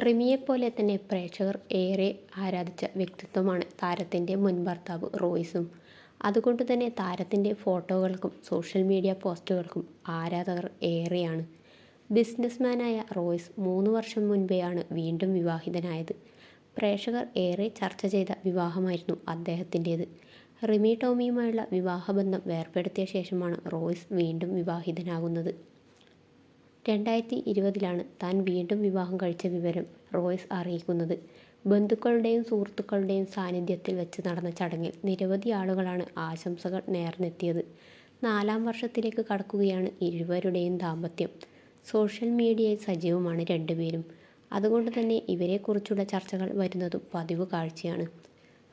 റിമിയെപ്പോലെ തന്നെ പ്രേക്ഷകർ ഏറെ ആരാധിച്ച വ്യക്തിത്വമാണ് താരത്തിന്റെ മുൻ ഭർത്താവ് റോയ്സും. അതുകൊണ്ട് തന്നെ താരത്തിന്റെ ഫോട്ടോകൾക്കും സോഷ്യൽ മീഡിയ പോസ്റ്റുകൾക്കും ആരാധകർ ഏറെയാണ്. ബിസിനസ്മാനായ റോയ്സ് മൂന്ന് വർഷം മുൻപെയാണ് വീണ്ടും വിവാഹിതനായത്. പ്രേക്ഷകർ ഏറെ ചർച്ച ചെയ്ത വിവാഹമായിരുന്നു അദ്ദേഹത്തിന്റേത്. റിമി ടോമിയുമായുള്ള വിവാഹബന്ധം വേർപ്പെടുത്തിയ ശേഷമാണ് റോയ്സ് വീണ്ടും വിവാഹിതനാകുന്നത്. രണ്ടായിരത്തി ഇരുപതിലാണ് താൻ വീണ്ടും വിവാഹം കഴിച്ച വിവരം റോയ്സ് അറിയിക്കുന്നത്. ബന്ധുക്കളുടെയും സുഹൃത്തുക്കളുടെയും സാന്നിധ്യത്തിൽ വെച്ച് നടന്ന ചടങ്ങിൽ നിരവധി ആളുകളാണ് ആശംസകൾ നേർന്നെത്തിയത്. നാലാം വർഷത്തിലേക്ക് കടക്കുകയാണ് ഇരുവരുടെയും ദാമ്പത്യം. സോഷ്യൽ മീഡിയയിൽ സജീവമാണ് രണ്ടുപേരും. അതുകൊണ്ട് തന്നെ ഇവരെക്കുറിച്ചുള്ള ചർച്ചകൾ വരുന്നതും പതിവ് കാഴ്ചയാണ്.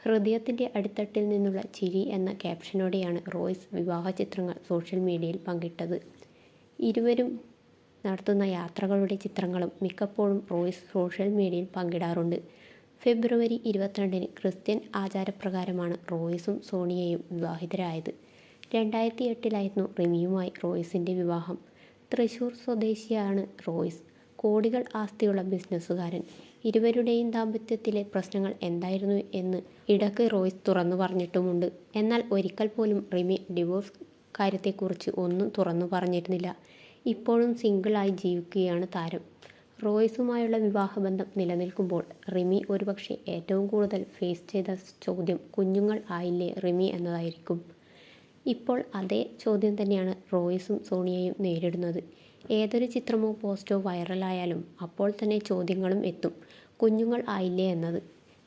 ഹൃദയത്തിന്റെ അടിത്തട്ടിൽ നിന്നുള്ള ചിരി എന്ന ക്യാപ്ഷനോടെയാണ് റോയ്സ് വിവാഹ ചിത്രങ്ങൾ സോഷ്യൽ മീഡിയയിൽ പങ്കിട്ടത്. ഇരുവരും നടത്തുന്ന യാത്രകളുടെ ചിത്രങ്ങളും മിക്കപ്പോഴും റോയ്സ് സോഷ്യൽ മീഡിയയിൽ പങ്കിടാറുണ്ട്. ഫെബ്രുവരി ഇരുപത്തിരണ്ടിന് ക്രിസ്ത്യൻ ആചാരപ്രകാരമാണ് റോയ്സും സോണിയയും വിവാഹിതരായത്. രണ്ടായിരത്തി എട്ടിലായിരുന്നു റിമിയുമായി റോയ്സിന്റെ വിവാഹം. തൃശൂർ സ്വദേശിയാണ് റോയ്സ്. കോടികൾ ആസ്തിയുള്ള ബിസിനസ്സുകാരൻ. ഇരുവരുടെയും ദാമ്പത്യത്തിലെ പ്രശ്നങ്ങൾ എന്തായിരുന്നു എന്ന് ഇടയ്ക്ക് റോയ്സ് തുറന്നു പറഞ്ഞിട്ടുമുണ്ട്. എന്നാൽ ഒരിക്കൽ പോലും റിമി ഡിവോഴ്സ് കാര്യത്തെക്കുറിച്ച് ഒന്നും തുറന്നു പറഞ്ഞിരുന്നില്ല. ഇപ്പോഴും സിംഗിളായി ജീവിക്കുകയാണ് താരം. റോയ്സുമായുള്ള വിവാഹബന്ധം നിലനിൽക്കുമ്പോൾ റിമി ഒരുപക്ഷെ ഏറ്റവും കൂടുതൽ ഫേസ് ചെയ്ത ചോദ്യം കുഞ്ഞുങ്ങൾ ആയില്ലേ റിമി എന്നതായിരിക്കും. ഇപ്പോൾ അതേ ചോദ്യം തന്നെയാണ് റോയ്സും സോണിയയും നേരിടുന്നത്. ഏതൊരു ചിത്രമോ പോസ്റ്റോ വൈറലായാലും അപ്പോൾ തന്നെ ചോദ്യങ്ങളും എത്തും. കുഞ്ഞുങ്ങൾ ആയില്ലേ എന്നത്.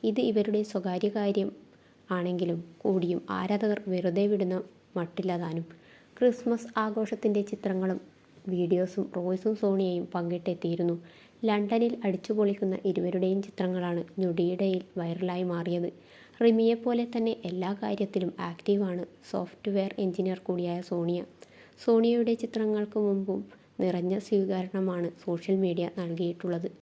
ഇത് ഇവരുടെ സ്വകാര്യ കാര്യം ആണെങ്കിലും കൂടിയും ആരാധകർ വെറുതെ വിടുന്ന മട്ടില്ലതാനും ക്രിസ്മസ് ആഘോഷത്തിന്റെ ചിത്രങ്ങളും വീഡിയോസും റോയ്സും സോണിയയും പങ്കിട്ടെത്തിയിരുന്നു. ലണ്ടനിൽ അടിച്ചുപൊളിക്കുന്ന ഇരുവരുടെയും ചിത്രങ്ങളാണ് ഞൊടിയിടയിൽ വൈറലായി മാറിയത്. റിമിയെപ്പോലെ തന്നെ എല്ലാ കാര്യത്തിലും ആക്റ്റീവാണ് സോഫ്റ്റ്വെയർ എഞ്ചിനീയർ കൂടിയായ സോണിയ. സോണിയയുടെ ചിത്രങ്ങൾക്ക് മുമ്പും നിറഞ്ഞ സ്വീകരണമാണ് സോഷ്യൽ മീഡിയ നൽകിയിട്ടുള്ളത്.